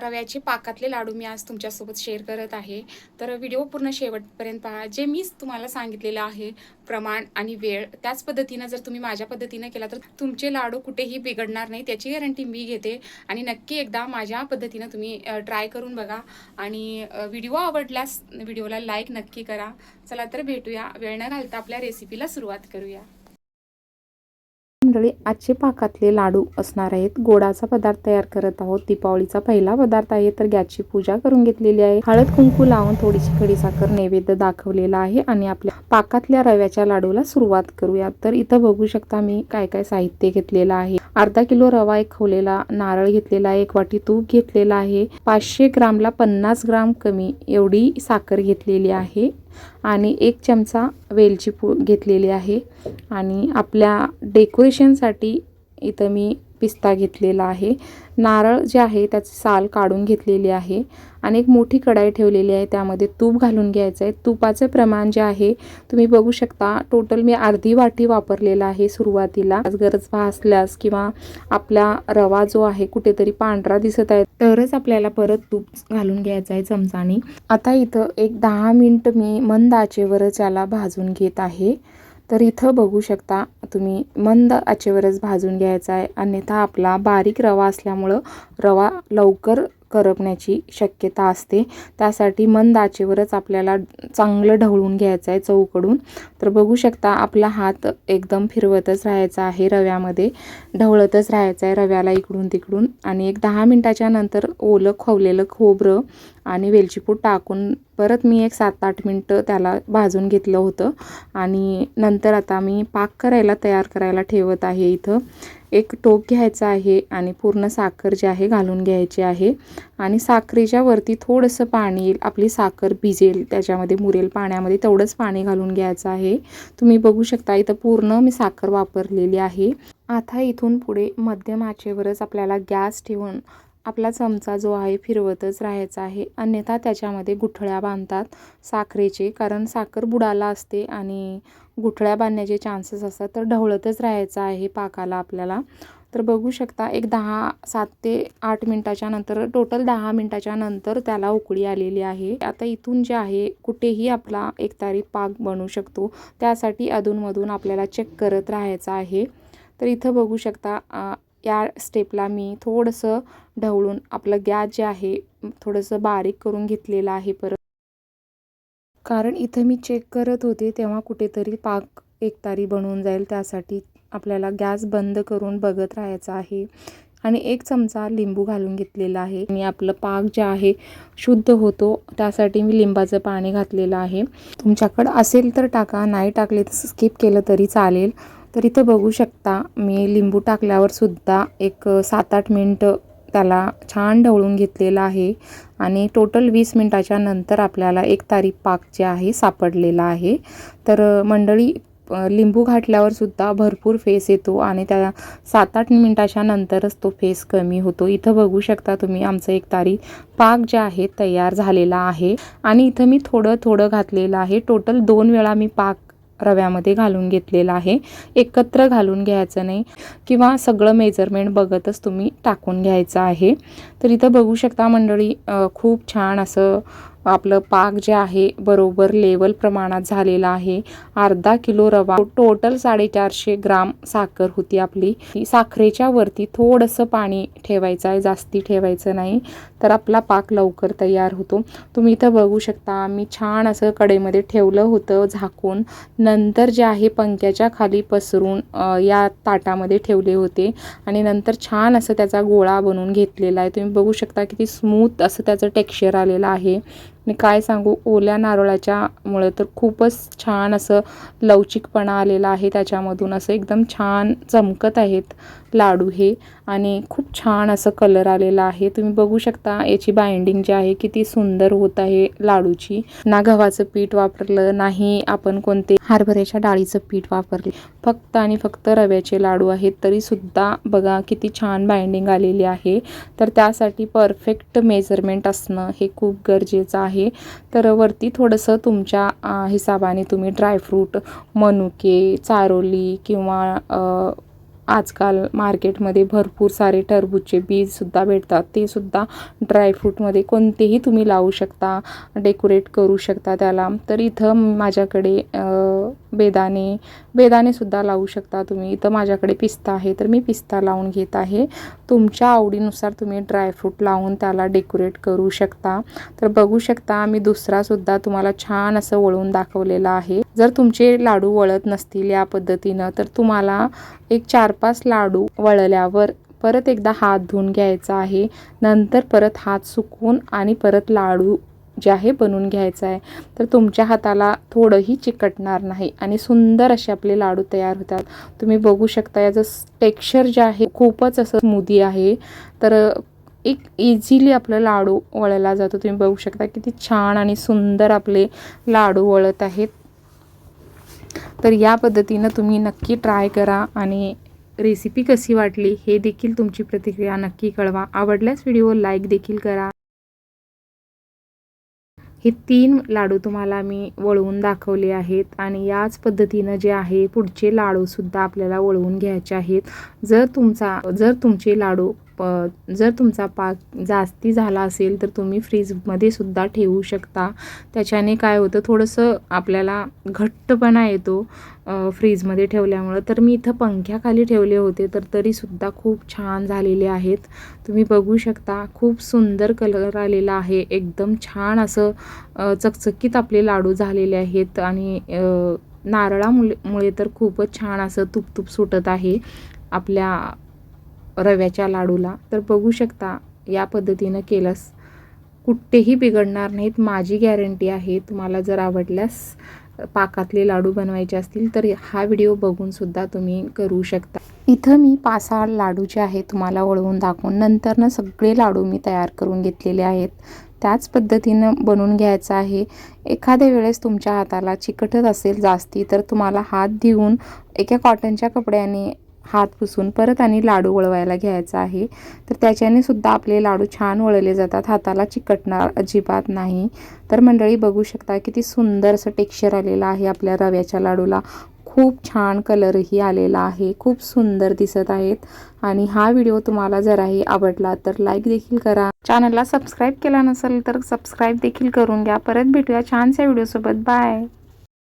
रव्याचे पाकातले लाडू मी आज तुमच्यासोबत शेअर करत आहे. तर व्हिडिओ पूर्ण शेवटपर्यंत पहा. जे मीच तुम्हाला सांगितलेलं आहे प्रमाण आणि वेळ त्याच पद्धतीनं जर तुम्ही माझ्या पद्धतीनं केला तर तुमचे लाडू कुठेही बिघडणार नाही त्याची गॅरंटी मी घेते. आणि नक्की एकदा माझ्या पद्धतीनं तुम्ही ट्राय करून बघा. आणि व्हिडिओ आवडल्यास व्हिडिओला लाईक नक्की करा. चला तर भेटूया. वेळ न घालता आपल्या रेसिपीला सुरुवात करूया. मंडळी आजचे पाकातले लाडू असणार आहेत. गोडाचा पदार्थ तयार करत आहोत. दीपावलीचा पहिला पदार्थ आहे तर गॅसची पूजा करून घेतलेली आहे. हळद कुंकू लावून थोडीशी खडीसाखर नैवेद्य दाखवलेला आहे आणि आपल्या पाकातल्या रव्याच्या लाडूला सुरुवात करूया. तर इथं बघू शकता मी काय काय साहित्य घेतलेलं आहे. अर्धा किलो रवा एक खवलेला नारळ घेतलेला आहे एक वाटी तूप घेतलेला आहे. पाचशे ग्रामला पन्नास ग्राम कमी एवढी साखर घेतलेली आहे. आणि एक चमचा वेलची पू घेतलेली आहे. आणि आपल्या डेकोरेशनसाठी इथं मी पिस्ता घेतलेला आहे. नारळ जे आहे त्याची साल काढून घेतलेली आहे आणि एक मोठी कढाई ठेवलेली आहे. त्यामध्ये तूप घालून घ्यायचं आहे तुपाचं प्रमाण जे आहे तुम्ही बघू शकता टोटल मी अर्धी वाटी वापरलेला आहे सुरुवातीला. गरज भासल्यास किंवा आपला रवा जो आहे कुठेतरी पांढरा दिसत आहे तरच आपल्याला परत तूप घालून घ्यायचं आहे चमचानी. आता इथं एक दहा मिनटं मी मंद आचेवरच याला भाजून घेत आहे. तर इथं बघू शकता तुम्ही मंद आचेवरच भाजून घ्यायचा आहे. अन्यथा आपला बारीक रवा असल्यामुळं रवा लवकर करपण्याची शक्यता असते. त्यासाठी मंद आचेवरच आपल्याला चांगलं ढवळून घ्यायचं आहे चौकडून. तर बघू शकता आपला हात एकदम फिरवतच राहायचा आहे रव्यामध्ये. ढवळतच राहायचं आहे रव्याला इकडून तिकडून. आणि एक दहा मिनटाच्या नंतर ओलं खवलेलं खोबरं आणि वेलचीपूड टाकून परत मी एक सात आठ मिनटं त्याला भाजून घेतलं होतं. आणि नंतर आता मी पाक करायला तयार करायला ठेवत आहे इथं. एक टोप घ्यायचा आहे आणि पूर्ण साखर जी आहे घालून घ्यायची आहे. आणि साखरेच्या वरती थोडंसं पाणी येईल. आपली साखर भिजेल. त्याच्यामध्ये मुरेल पाण्यामध्ये तेवढंच पाणी घालून घ्यायचं आहे. तुम्ही बघू शकता इथं पूर्ण मी साखर वापरलेली आहे. आता इथून पुढे मध्यम आचेवरच आपल्याला गॅस ठेवून आपला चमचा जो आहे फिरवतच राहायचा आहे. अन्यथा त्याच्यामध्ये गुठळ्या बांधतात साखरेचे कारण साखर बुडाला असते आणि गुठळ्या बांधण्याचे चान्सेस असतात तर ढवळतच राहायचं आहे पाकाला आपल्याला. तर बघू शकता एक दहा सात ते आठ मिनटाच्या नंतर टोटल दहा मिनटाच्या नंतर त्याला उकळी आलेली आहे. आता इथून जे आहे कुठेही आपला एकतारी पाक बनू शकतो. त्यासाठी अधूनमधून आपल्याला चेक करत राहायचं आहे. तर इथं बघू शकता या स्टेपला मी थोडंसं ढवळून आपलं गॅस जे आहे थोडंसं बारीक करून घेतलेलं आहे परत. कारण इथं मी चेक करत होते तेव्हा कुठेतरी पाक एकतारी बनवून जाईल त्यासाठी आपल्याला गॅस बंद करून बघत राहायचं आहे. आणि एक चमचा लिंबू घालून घेतलेला आहे. आणि आपलं पाक जे आहे शुद्ध होतो त्यासाठी मी लिंबाचं पाणी घातलेलं आहे. तुमच्याकडं असेल तर टाका नाही टाकले तर स्किप केलं तरी चालेल. तर इथं बघू शकता मी लिंबू टाकल्यावर सुद्धा एक सात आठ मिनटं त्याला छान ढवळून घेतलेलं आहे. आणि टोटल वीस मिनटाच्या नंतर आपल्याला एक तारीख पाक जे आहे सापडलेला आहे. तर मंडळी लिंबू घातल्यावर सुद्धा भरपूर फेस येतो आणि त्या सात आठ मिनटाच्या नंतरच तो फेस कमी होतो. इथं बघू शकता तुम्ही आमचं एक तारी पाक जे आहे तयार झालेला आहे. आणि इथं मी थोडं थोडं घातलेलं आहे. टोटल दोन वेळा मी पाक रव्यामध्ये घालून घेतलेला आहे. एकत्र घालून घ्यायचं नाही किंवा सगळं मेजरमेंट बघतच तुम्ही टाकून घ्यायचं आहे. तर इथं बघू शकता मंडळी खूप छान असं आपलं पाक जे आहे बरोबर लेवल प्रमाणात झालेलं आहे. अर्धा किलो रवा टोटल साडेचारशे ग्राम साखर होती आपली. साखरेच्या वरती थोडंसं पाणी ठेवायचं आहे जास्ती ठेवायचं नाही. तर आपला पाक लवकर तयार होतो. तुम्ही इथं बघू शकता मी छान असं कडेमध्ये ठेवलं होतं झाकून. नंतर जे आहे पंख्याच्या खाली पसरून या ताटामध्ये ठेवले होते. आणि नंतर छान असं त्याचा गोळा बनवून घेतलेला आहे. तुम्ही बघू शकता किती स्मूथ असं त्याचं टेक्स्चर आलेलं आहे. आणि काय सांगू? ओल्या नारळाच्यामुळे तर खूपच छान असं लवचिकपणा आलेला आहे त्याच्यामधून. असं एकदम छान चमकत आहेत. लाडू हे. आणि खूप छान असं कलर आलेला आहे. तुम्ही बघू शकता याची बाइंडिंग जी आहे किती सुंदर होत आहे लाडूची. ना गव्हाचं पीठ वापरलं नाही आपण कोणते हरभऱ्याच्या डाळीचं पीठ वापरले. फक्त आणि फक्त रव्याचे लाडू आहेत तरीसुद्धा बघा किती छान बाइंडिंग आलेली आहे. तर त्यासाठी परफेक्ट मेजरमेंट असणं हे खूप गरजेचं आहे. तर वरती थोडंसं तुमच्या हिसाबाने तुम्ही ड्रायफ्रूट मनुके चारोली किंवा आजकाल मार्केटमध्ये भरपूर सारे टरबूजचे बीजसुद्धा भेटतात. ते सुद्धा ड्रायफ्रूटमध्ये कोणतेही तुम्ही लावू शकता डेकोरेट करू शकता त्याला. तर इथं माझ्याकडे बेदाणे बेदाणेसुद्धा लावू शकता तुम्ही. इथं माझ्याकडे पिस्ता आहे तर मी पिस्ता लावून घेत आहे. तुमच्या आवडीनुसार तुम्ही ड्रायफ्रूट लावून त्याला डेकोरेट करू शकता. तर बघू शकता मी दुसरासुद्धा तुम्हाला छान असं वळून दाखवलेलं आहे. जर तुमचे लाडू वळत नसतील या पद्धतीनं तर तुम्हाला एक चार पाच लाडू वळल्यावर परत एकदा हात धुवून घ्यायचा आहे. नंतर परत हात सुकवून आणि परत लाडू जे आहे बनवून घ्यायचं आहे. तर तुमच्या हाताला थोडंही चिकटणार नाही आणि सुंदर असे आपले लाडू तयार होतात. तुम्ही बघू शकता याचं टेक्स्चर जे आहे खूपच असं स्मूदी आहे. तर एक इझिली आपलं लाडू वळला जातो. तुम्ही बघू शकता किती छान आणि सुंदर आपले लाडू वळत आहेत. तर या पद्धतीनं तुम्ही नक्की ट्राय करा आणि रेसिपी कशी वाटली हे देखील तुमची प्रतिक्रिया नक्की कळवा. आवडल्यास व्हिडिओ लाईक देखील करा. हे तीन लाडू तुम्हाला मी वळवून दाखवले आहेत आणि याच पद्धतीनं जे आहे पुढचे लाडूसुद्धा आपल्याला वळवून घ्यायचे आहेत. जर तुमचा जर तुमचे लाडू प जर तुमचा पाक जास्ती झाला असेल तर तुम्ही फ्रीजमध्ये सुद्धा ठेवू शकता. त्याच्याने काय होतं थोडंसं आपल्याला घट्टपणा येतो फ्रीजमध्ये ठेवल्यामुळं. तर मी इथं पंख्याखाली ठेवले होते तर तरीसुद्धा खूप छान झालेले आहेत. तुम्ही बघू शकता खूप सुंदर कलर आलेला आहे. एकदम छान असं चकचकीत आपले लाडू झालेले आहेत आणि नारळामुळे मुळे तर खूपच छान असं तुपतुप सुटत आहे. आपल्या रव्याच्या लाडूला. तर बघू शकता या पद्धतीनं केलंस. कुठेही बिघडणार नाहीत. माझी गॅरंटी आहे तुम्हाला जर आवडल्यास पाकातले लाडू बनवायचे असतील तर हा व्हिडिओ बघूनसुद्धा तुम्ही करू शकता. इथं मी पाच सहा लाडू जे आहेत तुम्हाला वळवून दाखवून नंतरनं सगळे लाडू मी तयार करून घेतलेले आहेत. त्याच पद्धतीनं बनवून घ्यायचं आहे. एखाद्या वेळेस तुमच्या हाताला चिकटत असेल जास्ती तर तुम्हाला हात देऊन एका कॉटनच्या कपड्याने हात पुसून परत आणि लाडू वळवायला घ्यायचा आहे. तर त्याच्याने सुद्धा आपले लाडू छान वळले जातात. हाताला चिकटणार अजिबात नाही. तर मंडळी बघू शकता किती सुंदर असं टेक्स्चर आलेलं आहे आपल्या रव्याच्या लाडूला. खूप छान कलरही आलेला आहे. खूप सुंदर दिसत आहेत. आणि हा व्हिडिओ तुम्हाला जराही आवडला तर लाईक देखील करा. चॅनलला सबस्क्राईब केला नसेल तर सबस्क्राईब देखील करून घ्या. परत भेटूया छानशा व्हिडिओसोबत. बाय